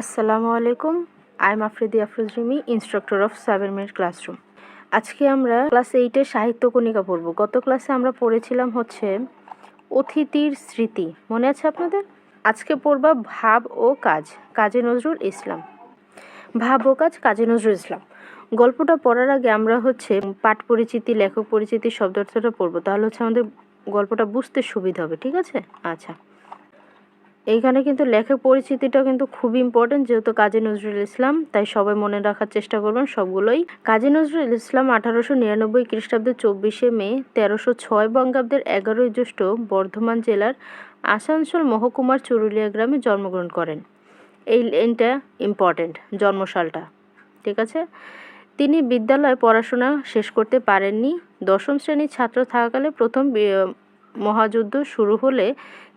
আসসালামু আলাইকুম। I am Afridi Afroz Rimi instructor of seven minute classroom আজকে আমরা ক্লাস এইটে সাহিত্য কণিকা পড়ব। গত ক্লাসে আমরা পড়েছিলাম হচ্ছে অতিথির স্মৃতি। মনে আছে আপনাদের? আজকে পড়বা ভাব ও কাজ, কাজী নজরুল ইসলাম। ভাব ও কাজ, কাজী নজরুল ইসলাম। গল্পটা পড়ার আগে আমরা হচ্ছে পাঠ পরিচিতি, লেখক পরিচিতি শব্দার্থটা পড়ব। তাহলে হচ্ছে আমাদের গল্পটা বুঝতে সুবিধা হবে। ঠিক আছে? আচ্ছা। এইখানে কিন্তু লেখক পরিচিতিটা কিন্তু খুব ইম্পর্টেন্ট যেহেতু কাজী নজরুল ইসলাম, তাই সবাই মনে রাখার চেষ্টা করবেন সবগুলোই। কাজী নজরুল ইসলাম আঠারোশো নিরানব্বই খ্রিস্টাব্দে চব্বিশে মে, তেরোশো ছয় বঙ্গাব্দের এগারোই জ্যৈষ্ঠ বর্ধমান জেলার আসানসোল মহকুমার চুরুলিয়া গ্রামে জন্মগ্রহণ করেন। এই লাইনটা ইম্পর্টেন্ট জন্মসালটা, ঠিক আছে? তিনি বিদ্যালয়ে পড়াশোনা শেষ করতে পারেননি। দশম শ্রেণির ছাত্র থাকাকালে প্রথম মহাযুদ্ধ শুরু হলে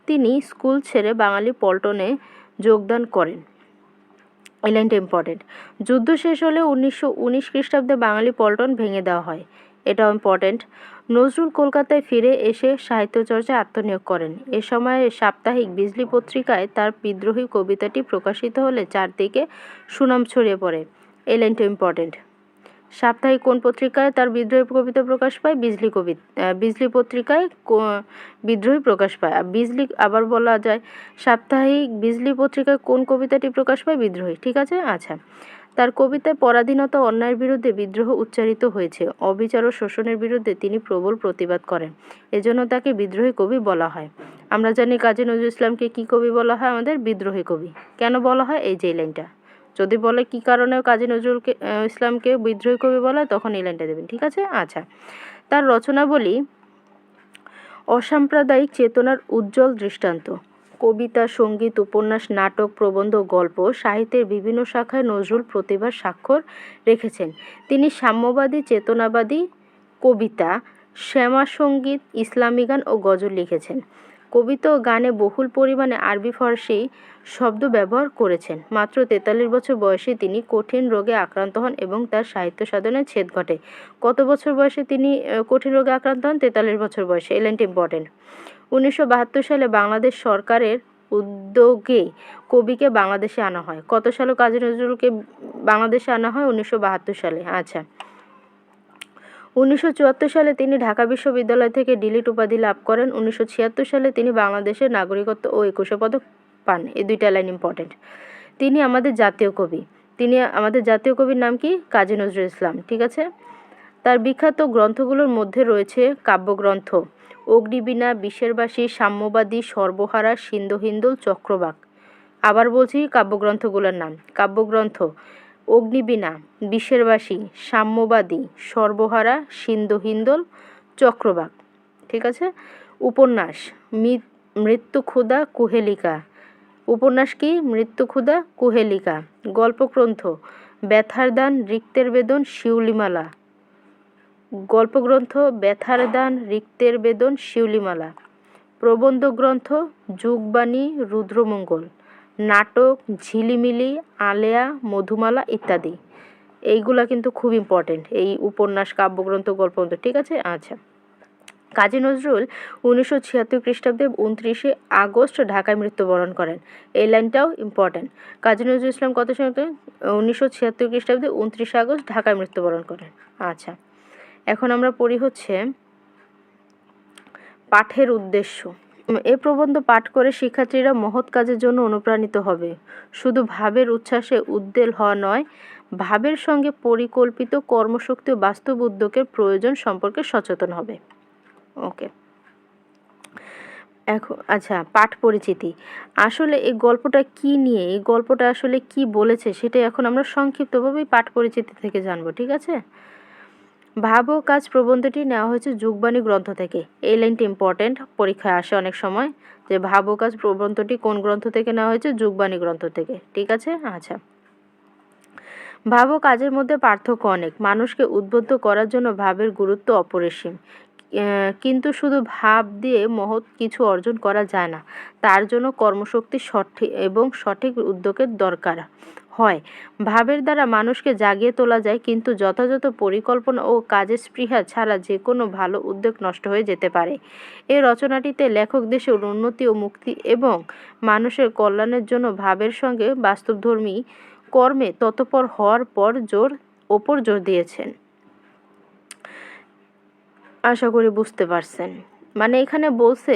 তিনি স্কুল ছেড়ে বাঙালি পল্টনে যোগদান করেন। এই ইম্পর্টেন্ট যুদ্ধ শেষ হলে উনিশশো উনিশ খ্রিস্টাব্দে বাঙালি পল্টন ভেঙে দেওয়া হয়। এটাও ইম্পর্টেন্ট নজরুল কলকাতায় ফিরে এসে সাহিত্য চর্চায় আত্মনিয়োগ করেন। এ সময়ে সাপ্তাহিক বিজলি পত্রিকায় তার বিদ্রোহী কবিতাটি প্রকাশিত হলে চারদিকে সুনাম ছড়িয়ে পড়ে। এই ইম্পর্টেন্ট সাপ্তাহিক কোন পত্রিকায় তার বিদ্রোহী কবিতা প্রকাশ পায়? বিজলি কবি বিজলি পত্রিকায় বিদ্রোহী প্রকাশ পায়। আর বিজলি, আবার বলা যায়, সাপ্তাহিক বিজলি পত্রিকায় কোন কবিতাটি প্রকাশ পায়? বিদ্রোহী। ঠিক আছে? আচ্ছা। তার কবিতায় পরাধীনতা অন্যায়ের বিরুদ্ধে বিদ্রোহ উচ্চারিত হয়েছে। অবিচার ও শোষণের বিরুদ্ধে তিনি প্রবল প্রতিবাদ করেন। এজন্য তাকে বিদ্রোহী কবি বলা হয়। আমরা জানি কাজী নজরুল ইসলামকে কী কবি বলা হয় আমাদের? বিদ্রোহী কবি। কেন বলা হয়? এই যে লাইনটা। যদি বলে কি কারণে কাজী নজরুলকে ইসলামকে বিদ্রোহী কবি বলা, তখন এই লাইনটা দেবেন, ঠিক আছে? আচ্ছা। তার রচনাবলী অসাম্প্রদায়িক চেতনার উজ্জ্বল দৃষ্টান্ত। কবিতা, সংগীত, উপন্যাস, নাটক, প্রবন্ধ, গল্প, সাহিত্যের বিভিন্ন শাখায় নজরুল প্রতিভার স্বাক্ষর রেখেছেন। তিনি সাম্যবাদী, চেতনাবাদী কবিতা শ্যামা সংগীত ইসলামী গান ও গজল লিখেছেন। কবিতা ও গানে বহুল পরিমাণে আরবি ফার্সি শব্দ ব্যবহার করেছেন। মাত্র তেতাল্লিশ বছর বয়সে তিনি কঠিন রোগে আক্রান্ত হন এবং তার সাহিত্য সাধনায় ছেদ ঘটে। কত বছর বয়সে তিনি কঠিন রোগে আক্রান্ত হন? তেতাল্লিশ বছর বয়সে। এই লাইনটি ইম্পর্টেন্ট। উনিশশো বাহাত্তর সালে বাংলাদেশ সরকারের উদ্যোগে কবিকে বাংলাদেশে আনা হয়। কত সালে কাজী নজরুলকে বাংলাদেশে আনা হয়? উনিশশো বাহাত্তর সালে। আচ্ছা। উনিশশো চুয়াত্তর সালে তিনি ঢাকা বিশ্ববিদ্যালয় থেকে ডিলিট উপাধি লাভ করেন। উনিশশো ছিয়াত্তর সালে তিনি বাংলাদেশের নাগরিকত্ব ও একুশে পদক পান। এই দুইটা লাইন ইম্পর্টেন্ট তিনি আমাদের জাতীয় কবি। তিনি আমাদের জাতীয় কবির নাম কি? কাজী নজরুল ইসলাম। ঠিক আছে? তার বিখ্যাত গ্রন্থগুলোর মধ্যে রয়েছে কাব্যগ্রন্থ, অগ্নিবীণা বিশ্বেরবাসী সাম্যবাদী, সর্বহারা, সিন্ধু হিন্দুল, চক্রবাক। আবার বলছি কাব্যগ্রন্থগুলোর নাম। কাব্যগ্রন্থ অগ্নিবীণা বিশ্বেরবাসী সাম্যবাদী, সর্বহারা, সিন্ধু হিন্দল, চক্রবাক। ঠিক আছে? উপন্যাস মৃত্যু ক্ষুধা কুহেলিকা। উপন্যাস কি? মৃত্যু ক্ষুধা কুহেলিকা। গল্পগ্রন্থ ব্যথার দান রিক্তের বেদন শিউলিমালা। গল্পগ্রন্থ ব্যথার দান রিক্তের বেদন শিউলিমালা। প্রবন্ধ গ্রন্থ যুগবাণী, রুদ্রমঙ্গল। নাটক, ঝিলিমিলি, আলেয়া, মধুমালা ইত্যাদি। এইগুলা কিন্তু খুব ইম্পর্টেন্ট এই উপন্যাস, কাব্যগ্রন্থ, গল্পগ্রন্থ, ঠিক আছে? আচ্ছা। কাজী নজরুল উনিশশো ছিয়াত্তর খ্রিস্টাব্দে উনত্রিশে আগস্ট ঢাকায় মৃত্যুবরণ করেন। এই লাইনটাও ইম্পর্টেন্ট কাজী নজরুল ইসলাম কত সালে উনিশশো ছিয়াত্তর খ্রিস্টাব্দে উনত্রিশে আগস্ট ঢাকায় মৃত্যুবরণ করেন। আচ্ছা। এখন আমরা পড়ি হচ্ছে পাঠের উদ্দেশ্য। এ প্রবন্ধ পাঠ করে শিক্ষার্থীরা মহৎ কাজের জন্য অনুপ্রাণিত হবে। শুধু ভাবের উচ্ছ্বাসে উদ্বেল হওয়া নয়, ভাবের সঙ্গে পরিকল্পিত কর্মশক্তি বাস্তব উদ্যোগের প্রয়োজন সম্পর্কে সচেতন হবে। ওকে। এখন আচ্ছা পাঠ পরিচিতি। আসলে এই গল্পটা কি নিয়ে, এই গল্পটা আসলে কি বলেছে সেটা এখন আমরা সংক্ষিপ্তভাবেই পাঠ পরিচিতি থেকে জানব, ঠিক আছে? ভাব ও কাজ প্রবন্ধটি নেওয়া হয়েছে যুগবাণী গ্রন্থ থেকে। এই লাইনটি ইম্পর্টেন্ট পরীক্ষায় আসে অনেক সময়, যে ভাব ও কাজ প্রবন্ধটি কোন গ্রন্থ থেকে নেওয়া হয়েছে? যুগবাণী গ্রন্থ থেকে, ঠিক আছে? আচ্ছা। ভাব ও কাজের মধ্যে পার্থক্য অনেক। মানুষকে উদ্বুদ্ধ করার জন্য ভাবের গুরুত্ব অপরিসীম। কিন্তু শুধু ভাব দিয়ে মহৎ কিছু অর্জন করা যায় না। তার জন্য কর্মশক্তি সঠিক এবং সঠিক উদ্যোগের দরকার। হয়। ভাবের দ্বারা মানুষকে জাগিয়ে তোলা যায়, কিন্তু যথাযথ পরিকল্পনা ও কাজের স্পৃহা ছাড়া যে কোনো ভালো উদ্যোগ নষ্ট হয়ে যেতে পারে। এই রচনাটিতে লেখক দেশের উন্নতি ও মুক্তি এবং মানুষের কল্যাণের জন্য ভাবের সঙ্গে বাস্তবধর্মী কর্মে তৎপর হওয়ার পর জোর, ওপর জোর দিয়েছেন। আশা করি বুঝতে পারছেন। মানে এখানে বলছে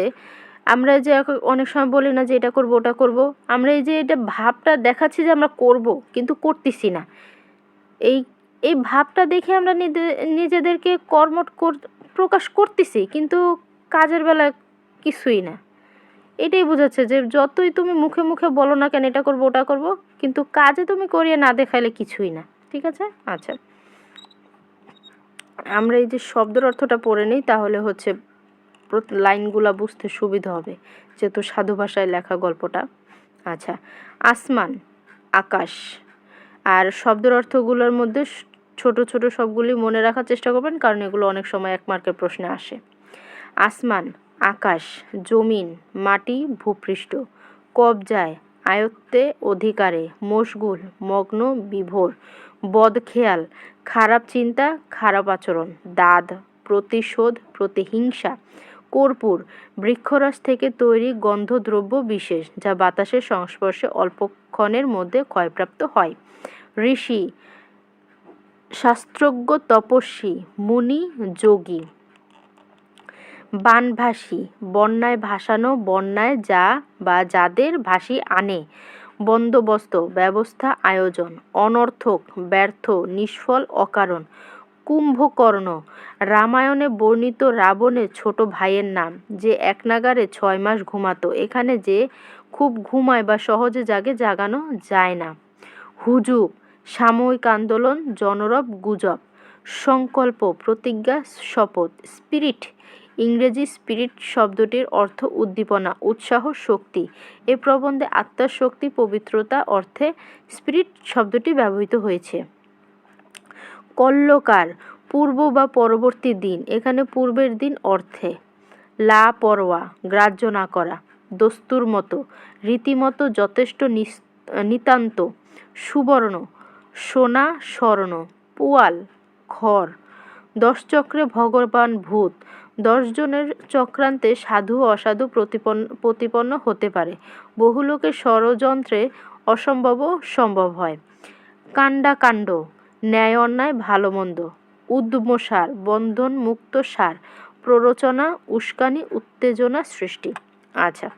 আমরা যে অনেক সময় বলি না যে এটা করব, ওটা করব। আমরা এই যে এটা ভাবটা দেখাচ্ছি যে আমরা করব, কিন্তু করতেছি না। এই এই ভাবটা দেখে আমরা নিজে- নিজেদেরকে কর্মট কর- প্রকাশ করতেছি, কিন্তু কাজের বেলা কিছুই না। এটাই বোঝাচ্ছে যে যতই তুমি মুখে মুখে বলো না কেন এটা করব, ওটা করব, কিন্তু কাজে তুমি করিয়ে না দেখাইলে কিছুই না। ঠিক আছে? আচ্ছা। আমরা এই যে শব্দের অর্থটা পড়ে নিই, তাহলে হচ্ছে লাইনগুলা বুঝতে সুবিধা হবে। যেহেতু সাধু ভাষায় লেখা গল্পটা। আচ্ছা আসমান, আকাশ, আর শব্দের অর্থগুলোর মধ্যে ছোট ছোট সবগুলি মনে রাখার চেষ্টা করবেন, কারণ এগুলো অনেক সময় এক মার্কের প্রশ্নে আসে। আসমান, আকাশ, জমিন, মাটি, ভূপৃষ্ঠ, কবজায়, আয়ত্তে, অধিকারে, মশগুল, মগ্ন, বিভোর, বদখেয়াল, খারাপ চিন্তা, খারাপ আচরণ, দাদ, প্রতিশোধ, প্রতিহিংসা কর্পূর, বৃক্ষরস থেকে তৈরি গন্ধদ্রব্য বিশেষ, যা বাতাসের সংস্পর্শে অল্পক্ষণের মধ্যে ক্ষয়প্রাপ্ত হয়। ঋষি, শাস্ত্রজ্ঞ তপস্বী, মুনি, যোগী। বানভাসী, বন্যায় ভাসানো বন্যায় যা বা যাদের ভাসি আনে। বন্দোবস্ত, ব্যবস্থা, আয়োজন, অনর্থক, ব্যর্থ, নিষ্ফল, অকারণ। কুম্ভকর্ণ। রামায়ণে বর্ণিত রাবণের ছোট ভাইয়ের নাম, যে একনাগারে ছয় মাস ঘুমাতো। এখানে যে খুব ঘুমায় বা সহজে জাগে, জাগানো যায় না। হুজুগ, সাময়িক আন্দোলন, জনরব, গুজব, সংকল্প, প্রতিজ্ঞা, শপথ, স্পিরিট, ইংরেজি স্পিরিট শব্দটির অর্থ উদ্দীপনা, উৎসাহ, শক্তি। এ প্রবন্ধে আত্মার শক্তি, পবিত্রতা, অর্থে স্পিরিট শব্দটি ব্যবহৃত হয়েছে। কল্লকার, পূর্ব বা পরবর্তী দিন, এখানে পূর্বের দিন অর্থে। লা পরোয়া, গ্রাহ্য না করা, দস্তুর মতো, রীতিমতো যথেষ্ট নিতান্ত, সুবর্ণ, সোনা স্বর্ণ, পোয়াল, খড় দশচক্রে ভগবান ভূত দশজনের চক্রান্তে সাধু অসাধু প্রতিপন্ন প্রতিপন্ন হতে পারে। বহু লোকের ষড়যন্ত্রে অসম্ভবও সম্ভব হয়। কাণ্ডাকাণ্ড ন্যায় অন্যায়, ভালো মন্দ। উদ্যমসার বন্ধন মুক্ত সার, প্ররোচনা, উস্কানি, উত্তেজনা সৃষ্টি। আচ্ছা।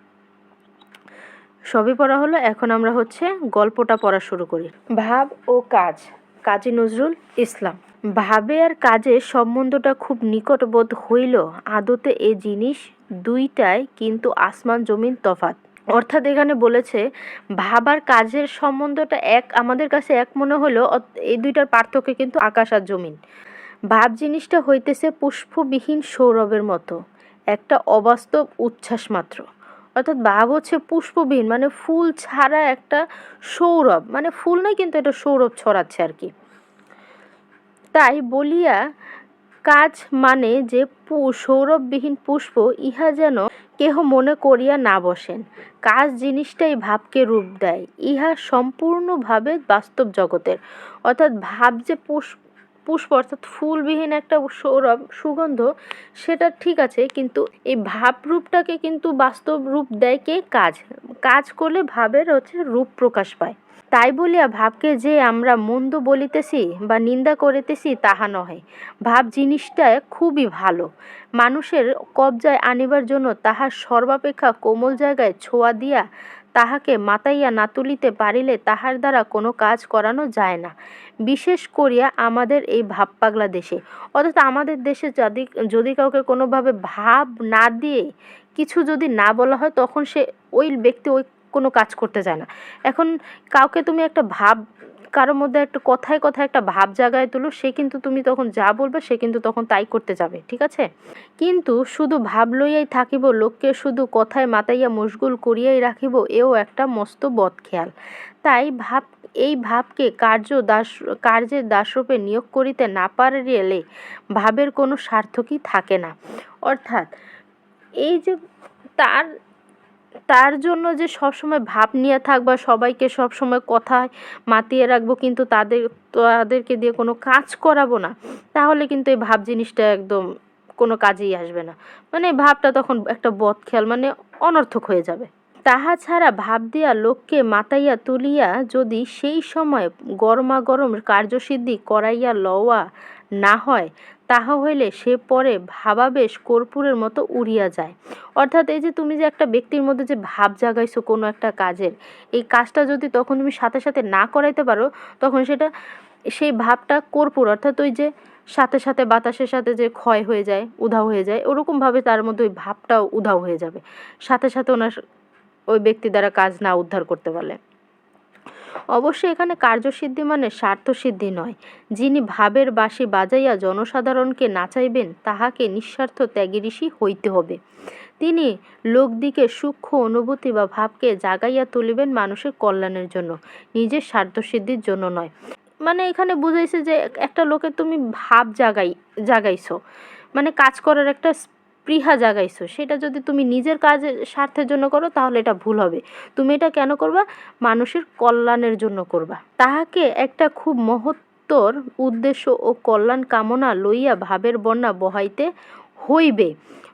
সবই পড়া হলো, এখন আমরা হচ্ছে গল্পটা পড়া শুরু করি। ভাব ও কাজ, কাজী নজরুল ইসলাম। ভাবে আর কাজের সম্বন্ধটা খুব নিকটবোধ হইল, আদতে এ জিনিস দুইটাই কিন্তু আসমান জমিন তফাত অর্থাৎ এখানে বলেছে, ভাবার কাজের সম্বন্ধটা এক, আমাদের কাছে এক মনে হলো এই দুইটার পার্থক্য কিন্তু আকাশ আর জমিন। ভাব জিনিসটা হইতেছে পুষ্পবিহীন সৌরভের মতো, একটা অবাস্তব উচ্ছ্বাস মাত্র। অর্থাৎ ভাব হচ্ছে পুষ্পবিহীন মানে ফুল ছাড়া একটা সৌরভ মানে ফুল নয় কিন্তু এটা সৌরভ ছড়াচ্ছে আর কি। তাই বলিয়া, কাজ মানে যে সৌরভবিহীন পুষ্প, ইহা যেন কেহ মনে করিয়া না বসেন। কাজ জিনিসটাই ভাবকে রূপ দেয়, ইহা সম্পূর্ণভাবে বাস্তব জগতের। অর্থাৎ ভাব যে পুষ্প পুষ্প অর্থাৎ ফুলবিহীন একটা সৌরভ, সুগন্ধ, সেটা ঠিক আছে, কিন্তু এই ভাব রূপটাকে কিন্তু বাস্তব রূপ দেয় কে? কাজ। কাজ করলে ভাবের হচ্ছে রূপ প্রকাশ পায়। তাই বলিয়া ভাবকে যে আমরা মন্দ বলিতেছি বা নিন্দা করিতেছি তাহা নহে। ভাব জিনিসটা খুবই ভালো। মানুষের কবজায় আনিবার জন্য তাহার সর্বাপেক্ষা কোমল জায়গায় ছোঁয়া দিয়া তাহাকে মাতাইয়া না তুলিতে পারিলে তাহার দ্বারা কোনো কাজ করানো যায় না। বিশেষ করিয়া আমাদের এই ভাব পাগলা দেশে। অর্থাৎ আমাদের দেশে যদি যদি কাউকে কোনোভাবে ভাব না দিয়ে কিছু যদি না বলা হয়, তখন সে ওই ব্যক্তি ওই কোনো কাজ করতে চায় না। এখন কাউকে তুমি একটা ভাব, কারোর মধ্যে একটা কথায় কথায় একটা ভাব জাগায় তুলো, সে কিন্তু তুমি তখন যা বলবে সে কিন্তু তখন তাই করতে যাবে, ঠিক আছে? কিন্তু শুধু ভাব লইয়াই থাকিব, লোককে শুধু কথায় মাতাইয়া মশগুল করিয়াই রাখিব, এও একটা মস্ত বদ খেয়াল তাই ভাব, এই ভাবকে কার্য দাস, কার্যের দাসরূপে নিয়োগ করিতে না পারিলে ভাবের কোনো সার্থকই থাকে না। অর্থাৎ এই যে তার তার জন্য যে সবসময় ভাব নিয়ে থাকবা সবাইকে সবসময় কথায় মাতিয়ে রাখব, কিন্তু তাদের, তাদেরকে দিয়ে কোনো কাজ করাবো না, তাহলে কিন্তু এই ভাব জিনিসটা একদম কোনো কাজেই আসবে না। মানে ভাবটা তখন একটা বদ খেয়াল মানে অনর্থক হয়ে যাবে। তাহা ছাড়া ভাব দিয়া লোককে মাতাইয়া তুলিয়া যদি সেই সময় গরমা গরম কার্যসিদ্ধি করাইয়া লওয়া না হয় তাহা হইলে সে পরে ভাবাবেশ কর্পূরের মতো উড়িয়া যায়। অর্থাৎ এই যে তুমি যে একটা ব্যক্তির মধ্যে যে ভাব জাগাইছো কোনো একটা কাজের, এই কাজটা যদি তখন তুমি সাথে সাথে না করাইতে পারো, তখন সেটা, সেই ভাবটা কর্পূর, অর্থাৎ ওই যে সাথে সাথে বাতাসের সাথে যে ক্ষয় হয়ে যায়, উধাও হয়ে যায়, ওরকমভাবে তার মধ্যে ওই ভাবটাও উধাও হয়ে যাবে। সাথে সাথে ওনার, ওই ব্যক্তি দ্বারা কাজ না উদ্ধার করতে পারলে। অবশ্যই এখানে কার্যসিদ্ধি মানে স্বার্থসিদ্ধি নয়। যিনি ভাবের বাঁশি বাজাইয়া জনসাধারণকে নাচাইবেন, তাহাকে নিঃস্বার্থ ত্যাগী ঋষি হইতে হবে। তিনি লোকদিকে সূক্ষ্ম অনুভূতি বা ভাবকে জাগাইয়া তুলিবেন মানুষের কল্যাণের জন্য, নিজের স্বার্থসিদ্ধির জন্য নয়। মানে এখানে বুঝাইছে যে একটা লোকে তুমি ভাব জাগাই, জাগাইছো। মানে কাজ করার একটা স্পৃহা জাগাইছো, সেটা যদি তুমি নিজের কাজের স্বার্থের জন্য করো, তাহলে এটা ভুল হবে। তুমি এটা কেন করবা? মানুষের কল্যাণের জন্য করবা। তাহাকে একটা খুব মহত্তর উদ্দেশ্য ও কল্যাণ কামনা লইয়া ভাবের বন্যা বহাইতে হইবে।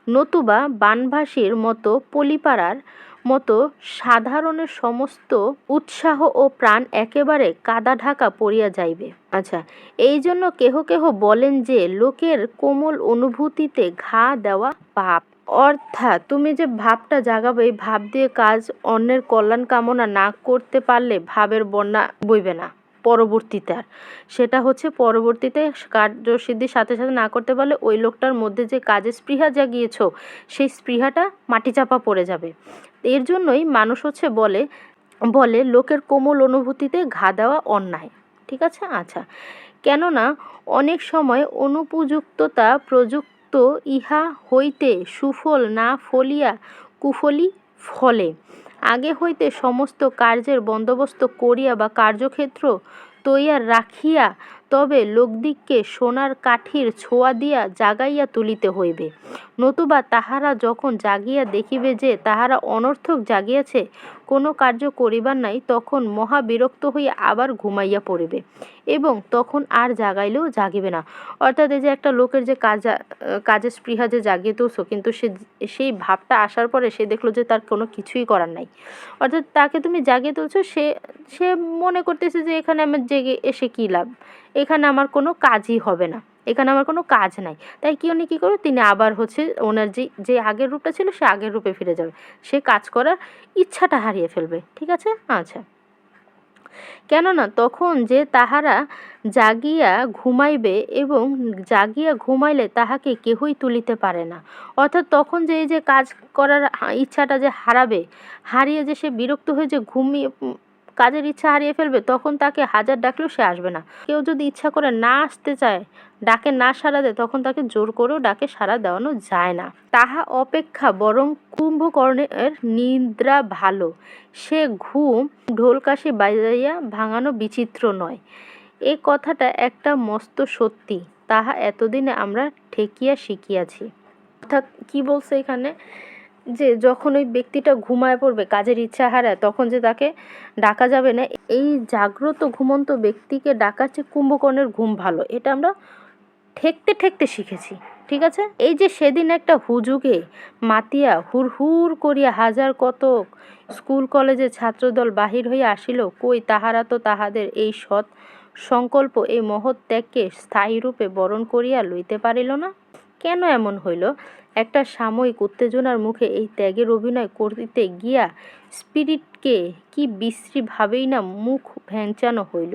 নতুবা বানভাসীর মতো পলিপাড়ার মতো সাধারণের সমস্ত উৎসাহ ও প্রাণ একেবারে কাদা ঢাকা পড়িয়া যাইবে। আচ্ছা এই জন্য কেহ কেহ বলেন যে, লোকের কোমল অনুভূতিতে ঘা দেওয়া পাপ। অর্থাৎ তুমি যে ভাবটা জাগাবে, এই ভাব দিয়ে কাজ অন্যের কল্যাণ কামনা না করতে পারলে ভাবের বন্যা বইবে না। পরবর্তীতে আর। সেটা হচ্ছে পরবর্তীতে কার্যসিদ্ধির সাথে সাথে না করতে পারলে ওই লোকটার মধ্যে যে কাজের স্পৃহা জাগিয়েছ, সেই স্পৃহাটা মাটি চাপা পড়ে যাবে। এর জন্যই মানুষ হচ্ছে বলে বলে লোকের কোমল অনুভূতিতে ঘা দেওয়া অন্যায়। ঠিক আছে? আচ্ছা। কেননা অনেক সময় অনুপযুক্ততা প্রযুক্ত ইহা হইতে সুফল না ফলিয়া কুফলি ফলে। আগে হইতে সমস্ত কার্যের বন্দোবস্ত করিয়া বা কার্যক্ষেত্র তৈয়ার রাখিয়া তবে লোকদিগকে সোনার কাঠির ছোঁয়া দিয়া জাগাইয়া তুলিতে হইবে। নতুবা তাহারা যখন জাগিয়া দেখিবে যে তাহারা অনর্থক জাগিয়াছে কোনো কার্য করিবার নাই, তখন মহা বিরক্ত হইয়া আবার ঘুমাইয়া পড়িবে এবং তখন আর জাগাইলেও জাগিবে না। অর্থাৎ এই যে একটা লোকের যে কাজ, কাজের স্পৃহা যে জাগিয়ে তুলছো, কিন্তু সে সেই ভাবটা আসার পরে সে দেখল যে তার কোনো কিছুই করার নাই। অর্থাৎ তাকে তুমি জাগিয়ে তুলছো, সে সে মনে করতেছে যে এখানে আমার জেগে এসে কী লাভ? এখানে আমার কোনো কাজই হবে না। এখানে আমার কোনো কাজ নাই। তাই কি উনি কী করবে? তিনি আবার হচ্ছে ওনার যে যে আগের রূপটা ছিল, সে আগের রূপে ফিরে যাবে। সে কাজ করার ইচ্ছাটা হারিয়ে ফেলবে। ঠিক আছে? আচ্ছা। কেননা তখন যে তাহারা জাগিয়া ঘুমাইবে এবং জাগিয়া ঘুমাইলে তাহাকে কেহই তুলিতে পারে না। অর্থাৎ তখন যে এই যে কাজ করার ইচ্ছাটা যে হারাবে, হারিয়ে যে সে বিরক্ত হয়ে যে ঘুমিয়ে কাজের ইচ্ছা হারিয়ে ফেলবে, তখন তাকে হাজার ডাকলেও সে আসবে না। কেউ যদি ইচ্ছা করে না আসতে চায়, ডাকে না সাড়া দেয়, তখন তাকে জোর করেও ডাকে সাড়া দেওয়ানো যায় না। তাহা অপেক্ষা বরং কুম্ভকর্ণের নিদ্রা ভালো। সে ঘুম ঢোলকাশি বাজাইয়া ভাঙানো বিচিত্র নয়। এ কথাটা একটা মস্ত সত্যি, তাহা এতদিনে আমরা ঠেকিয়া শিখিয়াছি। অর্থাৎ কি বলছে এখানে? যে যখন ওই ব্যক্তিটা ঘুমায় পড়বে, কাজের ইচ্ছা হারায়, তখন যে তাকে ডাকা যাবে না, এই জাগ্রত ঘুমন্ত ব্যক্তিকে ডাকার চেয়ে কুম্ভকর্ণের ঘুম ভালো। এটা আমরা ঠেকতে ঠেকতে শিখেছি, ঠিক আছে? এই যে সেদিন একটা হুজুগে মাতিয়া হুর হুর করিয়া হাজার কতক স্কুল কলেজের ছাত্রদল বাহির হইয়া আসিল, কই তাহারা তো তাহাদের এই সৎ সংকল্প, এই মহৎ ত্যাগকে স্থায়ী রূপে বরণ করিয়া লইতে পারিল না? কেন এমন হইল? একটা সাময়িক উত্তেজনার মুখে এই ত্যাগের অভিনয় করিতে গিয়া স্পিরিটকে কি বিশ্রীভাবেই না মুখ ভ্যাংচানো হইল।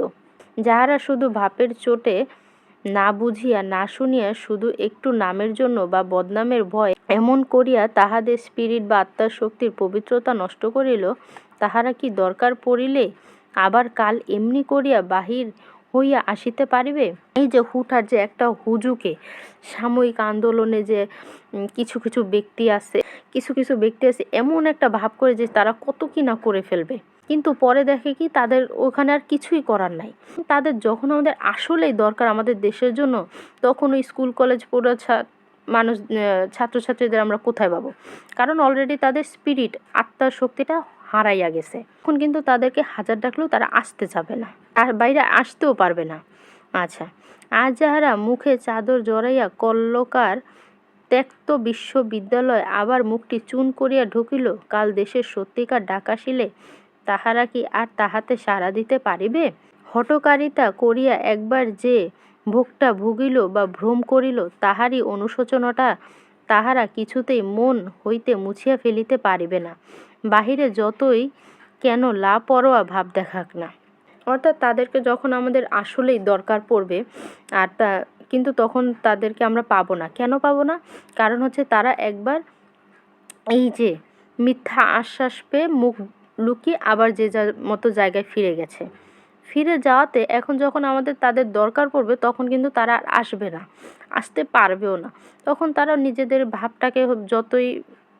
যাহারা শুধু ভাপের চোটে না বুঝিয়া, না শুনিয়া শুধু একটু নামের জন্য বা বদনামের ভয় এমন করিয়া তাহাদের স্পিরিট বা আত্মার শক্তির পবিত্রতা নষ্ট করিল, তাহারা কি দরকার পড়িলে? আবার কাল এমনি করিয়া বাহির হইয়া আসিতে পারিবে? এই যে হুঠার যে একটা হুজুকে সাময়িক আন্দোলনে যে কিছু কিছু ব্যক্তি আছে, কিছু কিছু ব্যক্তি আছে, এমন একটা ভাব করে যে তারা কত কি না করে ফেলবে। কিন্তু পরে দেখে কি তাদের ওখানে আর কিছুই করার নাই। তাদের যখন আমাদের আসলেই দরকার আমাদের দেশের জন্য, তখন ওই স্কুল, কলেজ পড়া মানুষ ছাত্রছাত্রীদের আমরা কোথায় পাবো? কারণ অলরেডি তাদের স্পিরিট আত্মার শক্তিটা হারাইয়া গেছে। এখন কিন্তু তাদেরকে হাজার ডাকলেও তারা আসতে যাবে না। আর বাইরে আসতেও পারবে না। আচ্ছা আজ যাহারা মুখে চাদর জড়াইয়া কল্লকার ত্যক্ত বিশ্ববিদ্যালয় আবার মুখটি চুন করিয়া ঢুকিল। কাল দেশের সত্যিকার ডাকাশিলে তাহারা কি আর তাহাতে সাড়া দিতে পারিবে? হটকারিতা করিয়া একবার যে ভোগটা ভুগিল বা ভ্রম করিল, তাহারই অনুশোচনাটা তাহারা কিছুতেই মন হইতে মুছিয়া ফেলিতে পারিবে না। বাহিরে যতই কেন লাপরোয়া ভাব দেখাক না। অর্থাৎ তাদেরকে যখন আমাদের আসলেই দরকার পড়বে, আর তা কিন্তু তখন তাদেরকে আমরা পাবো না। কেন পাবো না? কারণ হচ্ছে তারা একবার এই যে মিথ্যা আশ্বাস পেয়ে মুখ লুকিয়ে আবার যে যার মতো জায়গায় ফিরে গেছে। ফিরে যাওয়াতে এখন যখন আমাদের তাদের দরকার পড়বে, তখন কিন্তু তারা আর আসবে না, আসতে পারবেও না। তখন তারা নিজেদের ভাবটাকে যতই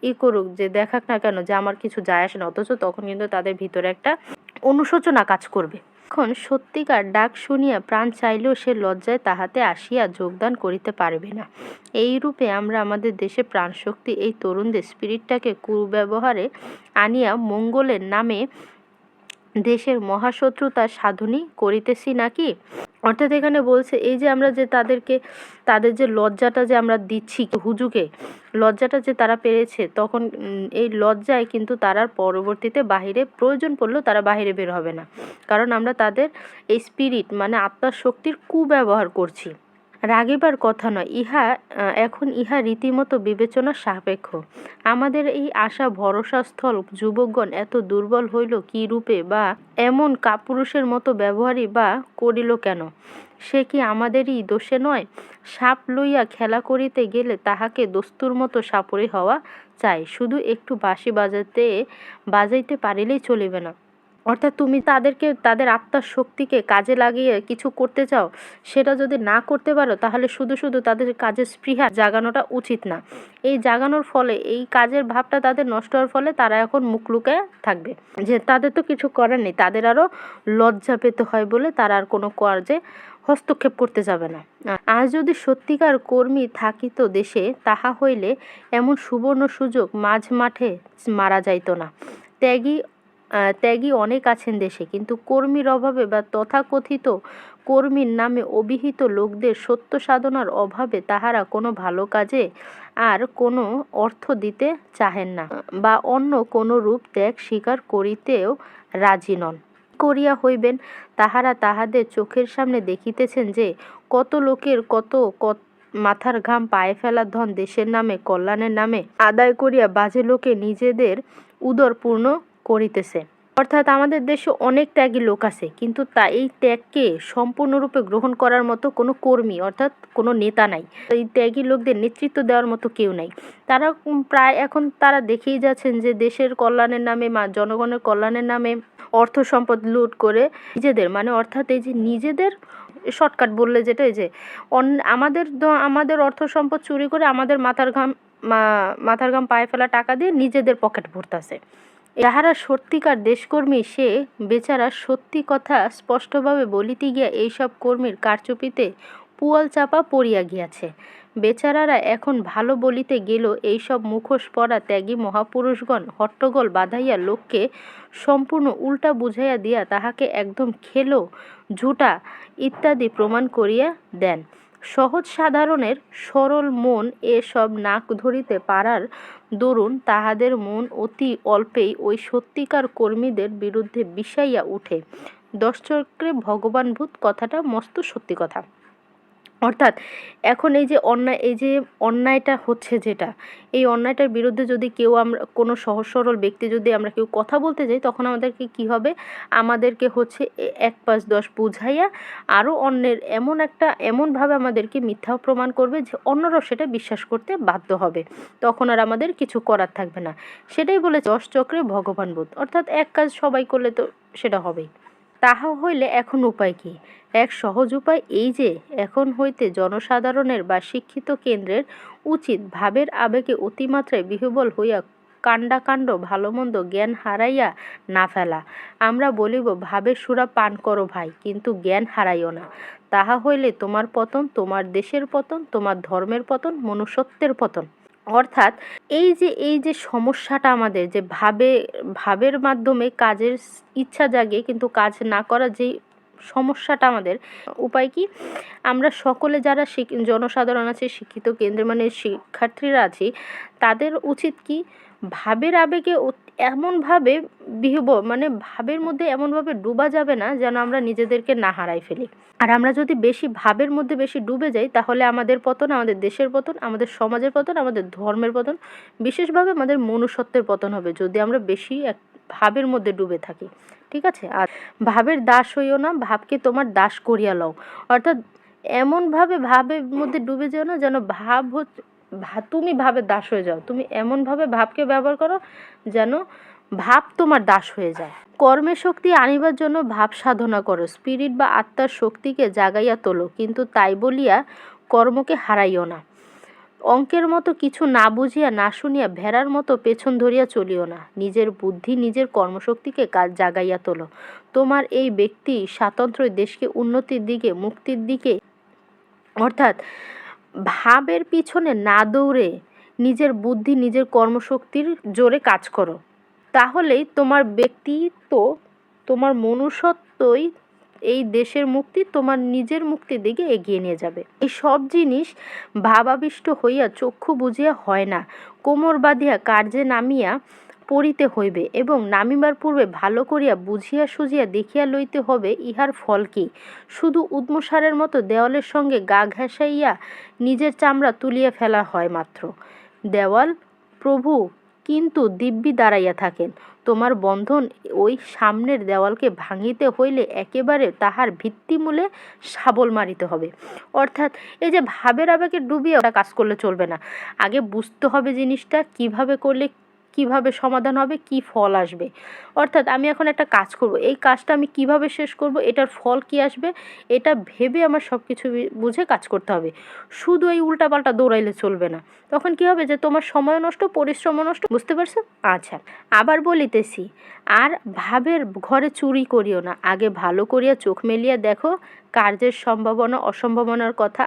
ই করুক যে দেখাক না কেন যে আমার কিছু যায় আসে না, অথচ তখন কিন্তু তাদের ভিতরে একটা অনুশোচনা কাজ করবে। এখন সত্যিকার ডাক শুনিয়া প্রাণ চাইলেও সে লজ্জায় তাহাতে আসিয়া যোগদান করিতে পারবে না। এই রূপে আমরা আমাদের দেশে প্রাণশক্তি, এই তরুণদের স্পিরিটটাকে কুব্যবহারে আনিয়া মঙ্গলের নামে দেশের মহাশত্রুতা সাধনী করিতেছি নাকি? অর্থাৎ এখানে বলছে, এই যে আমরা যে তাদেরকে, তাদের যে লজ্জাটা যে আমরা দিচ্ছি হুজুকে, লজ্জাটা যে তারা পেরেছে, তখন এই লজ্জায় কিন্তু তারা পরবর্তীতে বাহিরে, প্রয়োজন পড়লেও তারা বাহিরে বের হবে না। কারণ আমরা তাদের এই স্পিরিট মানে আত্মার শক্তির কুব্যবহার করছি। রাগিবার কথা নয়, ইহা এখন ইহা রীতিমতো বিবেচনা সাপেক্ষ। আমাদের এই আশা ভরসাস্থল যুবকগণ এত দুর্বল হইল কি রূপে বা এমন কাপুরুষের মতো ব্যবহারই বা করিল কেন? সে কি আমাদেরই দোষে নয়? সাপ লইয়া খেলা করিতে গেলে তাহাকে দস্তুর মতো সাপরে হওয়া চাই। শুধু একটু বাঁশি বাজাতে, বাজাইতে পারিলেই চলিবে না। অর্থাৎ তুমি তাদেরকে, তাদের আত্মার শক্তিকে কাজে লাগিয়ে কিছু করতে চাও, সেটা যদি না করতে পারো, তাহলে শুধু শুধু তাদের কাজের স্পৃহা জাগানোটা উচিত না। এই জাগানোর ফলে, এই কাজের ভাবটা তাদের নষ্ট হওয়ার ফলে তারা এখন মুখ লুকায় থাকবে। যে তাদের তো কিছু করার নেই, তাদের আরও লজ্জা পেতে হয় বলে তারা আর কোনো কাজে হস্তক্ষেপ করতে যাবে না। আজ যদি সত্যিকার কর্মী থাকিত দেশে, তাহা হইলে এমন সুবর্ণ সুযোগ মাঝ মাঠে মারা যাইত না। ত্যাগী ত্যাগী অনেক আছেন দেশে, কিন্তু কর্মীর অভাবে বা তথাকথিত কর্মীর নামে অভিহিত লোকদের সত্য সাধনার অভাবে তাহারা কোনো ভালো কাজে আর কোনো অর্থ দিতে চাহেন না বা অন্য কোনো রূপ ত্যাগ স্বীকার করিতেও রাজি নন। করিয়া হইবেন? তাহারা তাহাদের চোখের সামনে দেখিতেছেন যে কত লোকের কত কত মাথার ঘাম পায়ে ফেলার ধন দেশের নামে, কল্যাণের নামে আদায় করিয়া বাজে লোকে নিজেদের উদর পূর্ণ করিতেছে। অর্থাৎ আমাদের দেশে অনেক ত্যাগী লোক আছে, কিন্তু তা, এই ত্যাগকে সম্পূর্ণরূপে গ্রহণ করার মতো কোনো কর্মী, অর্থাৎ কোনো নেতা নাই। এই ত্যাগী লোকদের নেতৃত্ব দেওয়ার মতো কেউ নাই। তারা প্রায় এখন তারা দেখেই যাচ্ছেন যে দেশের কল্যাণের নামে মা জনগণের কল্যাণের নামে অর্থ সম্পদ লুট করে নিজেদের মানে অর্থাৎ এই যে নিজেদের শর্টকাট বললে যেটা, এই যে আমাদের আমাদের অর্থ সম্পদ চুরি করে আমাদের মাথার ঘাম মাথার ঘাম পায়ে ফেলা টাকা দিয়ে নিজেদের পকেট ভরতাছে। যাহারা সত্যিকার দেশকর্মী, সে বেচারা সত্যি কথা স্পষ্টভাবে বলিতে গিয়া এইসব কর্মীর কারচুপিতে পুয়াল চাপা পড়িয়া গিয়াছে। বেচারারা এখন ভালো বলিতে গেল এইসব মুখোশ পরা ত্যাগী মহাপুরুষগণ হট্টগোল বাঁধাইয়া লোককে সম্পূর্ণ উল্টা বুঝাইয়া দিয়া তাহাকে একদম খেলো, ঝুটা ইত্যাদি প্রমাণ করিয়া দেন। সহজ সাধারণের সরল মন এসব নাক ধরিতে পারার দরুন তাহাদের মন অতি অল্পেই ওই সত্যিকার কর্মীদের বিরুদ্ধে বিষাইয়া উঠে। দশচক্রে ভগবানভূত কথাটা মস্ত সত্যি কথা। অর্থাৎ এখন এই যে অন্যায়, এই যে অন্যায়টা হচ্ছে যেটা, এই অন্যায়টার বিরুদ্ধে যদি কেউ আমরা, কোনো সহজ সরল ব্যক্তি যদি আমরা কেউ কথা বলতে যাই, তখন আমাদেরকে কি হবে? আমাদেরকে হচ্ছে এক পাঁচ দশ বুঝাইয়া আরও অন্যের এমন একটা, এমনভাবে আমাদেরকে মিথ্যা প্রমাণ করবে যে অন্যরাও সেটা বিশ্বাস করতে বাধ্য হবে। তখন আর আমাদের কিছু করার থাকবে না। সেটাই বলে দশ চক্রে ভগবান বোধ। অর্থাৎ এক কাজ সবাই করলে তো সেটা হবেই। তাহা হইলে এখন উপায় কি? এক সহজ উপায় এই যে, এখন হইতে জনসাধারণের বা শিক্ষিত কেন্দ্রের উচিত ভাবের আবেগে অতিমাত্রায় বিহ্বল হইয়া কাণ্ডা কাণ্ড ভালো মন্দ জ্ঞান হারাইয়া না ফেলা। আমরা বলিব ভাবের সুরা পান করো ভাই, কিন্তু জ্ঞান হারাইও না। তাহা হইলে তোমার পতন, তোমার দেশের পতন, তোমার ধর্মের পতন, মনুষ্যত্বের পতন। অর্থাৎ এই যে এই যে সমস্যাটা আমাদের, যে ভাবে, ভাবের মাধ্যমে কাজের ইচ্ছা জাগে কিন্তু কাজ না করা যেই সমস্যাটা আমাদের, উপায় কি? আমরা সকলে যারা জনসাধারণ আছে, শিক্ষিত কেন্দ্রে মানে শিক্ষার্থীরা আছি, তাদের উচিত কি? ভাবের আবেগে এমনভাবে বিহব মানে ভাবের মধ্যে এমনভাবে ডুবা যাবে না যেন আমরা নিজেদেরকে না হারাই ফেলি। আর আমরা যদি বেশি ভাবের মধ্যে বেশি ডুবে যাই, তাহলে আমাদের পতন, আমাদের দেশের পতন, আমাদের সমাজের পতন, আমাদের ধর্মের পতন, বিশেষভাবে আমাদের মনুষ্যত্বের পতন হবে যদি আমরা বেশি এক ভাবের মধ্যে ডুবে থাকি। ঠিক আছে? আর ভাবের দাস হইও না, ভাবকে তোমার দাস করিয়া লও। অর্থাৎ এমনভাবে ভাবের মধ্যে ডুবে যেও না যেন ভাব হচ্ছে তুমি ভাবের দাস হয়ে যাও। তুমি এমনভাবে ভাবকে ব্যবহার করো যেন ভাব তোমার দাস হয়ে যায়। কর্মের শক্তি আনিবার জন্য ভাব সাধনা করো। স্পিরিট বা আত্মার শক্তিকে জাগাইয়া তোলো। কিন্তু তাই বলিয়া কর্মকে হারাইও না। অঙ্কের মতো কিছু না বুঝিয়া, না শুনিয়া ভেড়ার মতো পেছন ধরিয়া চলিও না। নিজের বুদ্ধি, নিজের কর্মশক্তিকে কাজ জাগাইয়া তোলো। তোমার এই ব্যক্তি স্বাতন্ত্র্য দেশকে উন্নতির দিকে, মুক্তির দিকে, অর্থাৎ ভাবের পিছনে না দৌড়ে নিজের বুদ্ধি, নিজের কর্মশক্তির জোরে কাজ করো। তাহলেই তোমার ব্যক্তিত্ব, তোমার মনুষ্যত্বই এই দেশের মুক্তি, তোমার নিজের মুক্তির দিকে এগিয়ে নিয়ে যাবে। এই সব জিনিস ভাবাবিষ্ট হইয়া চক্ষু বুঝিয়া হয় না। কোমর বাঁধিয়া কার্যে নামিয়া পড়িতে হইবে এবং নামিবার পূর্বে ভালো করিয়া বুঝিয়া সুঝিয়া দেখিয়া লইতে হবে ইহার ফল কি। শুধু উদ্মসারের মতো দেওয়ালের সঙ্গে গা ঘেঁষাইয়া নিজের চামড়া তুলিয়া ফেলা হয় মাত্র। দেওয়াল, প্রভু, কিন্তু দিব্যি দাঁড়াইয়া থাকেন। তোমার বন্ধন ওই সামনের দেওয়ালকে ভাঙিতে হইলে একেবারে তাহার ভিত্তিমূলে শাবল মারিতে হবে। অর্থাৎ এই যে ভাবের আবেগে ডুবিয়ে ওটা কাজ করলে চলবে না। আগে বুঝতে হবে জিনিসটা, কীভাবে করলে কীভাবে সমাধান হবে, কি ফল আসবে। অর্থাৎ আমি এখন একটা কাজ করব। এই কাজটা আমি কীভাবে শেষ করব, এটার ফল কি আসবে, এটা ভেবে আমার সব কিছু বুঝে কাজ করতে হবে। শুধু এই উল্টাপাল্টা দৌড়াইলে চলবে না। তখন কি হবে যে, তোমার সময় নষ্ট পরিশ্রম নষ্ট, বুঝতে পারছ? আচ্ছা আবার বলিতেছি, আর ভাবের ঘরে চুরি করিও না। আগে ভালো করিয়া চোখ মেলিয়া দেখো, কার্যের সম্ভাবনা, অসম্ভাবনার কথা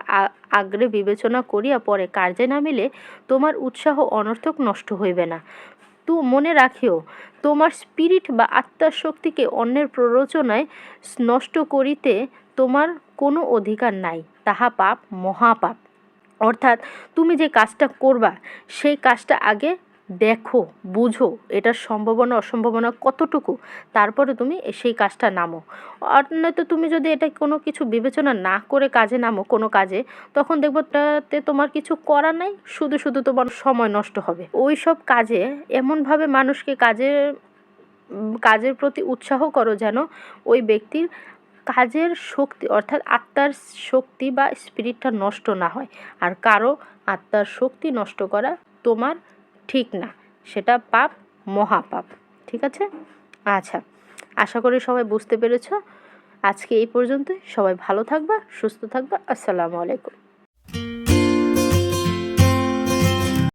আগ্রে বিবেচনা করিয়া পরে কার্যে নামিলে তোমার উৎসাহ অনর্থক নষ্ট হইবে না। তু মনে রাখিও, তোমার স্পিরিট বা আত্মার শক্তিকে অন্যের প্ররোচনায় নষ্ট করিতে তোমার কোনো অধিকার নাই, তাহা পাপ, মহাপাপ। অর্থাৎ তুমি যে কাজটা করবা, সেই কাজটা আগে দেখো, বুঝো, এটার সম্ভাবনা, অসম্ভাবনা কতটুকু? তারপরে তুমি সেই কাজটা নামো। আর নয়তো তুমি যদি এটা কোনো কিছু বিবেচনা না করে কাজে নামো, কোনো কাজে, তখন দেখব তাতে তোমার কিছু করার নাই, শুধু শুধু তোমার সময় নষ্ট হবে। ওই সব কাজে, এমনভাবে মানুষকে কাজে কাজের প্রতি উৎসাহ করো যেন ওই ব্যক্তির কাজের শক্তি, অর্থাৎ আত্মার শক্তি বা স্পিরিটটা নষ্ট না হয়। আর কারও আত্মার শক্তি নষ্ট করা তোমার ঠিক না। সেটা পাপ, মহাপাপ। ঠিক আছে? আচ্ছা আশা করি সবাই বুঝতে পেরেছ। আজকে এই পর্যন্তই। সবাই ভালো থাকবা, সুস্থ থাকবা। আসসালামু আলাইকুম।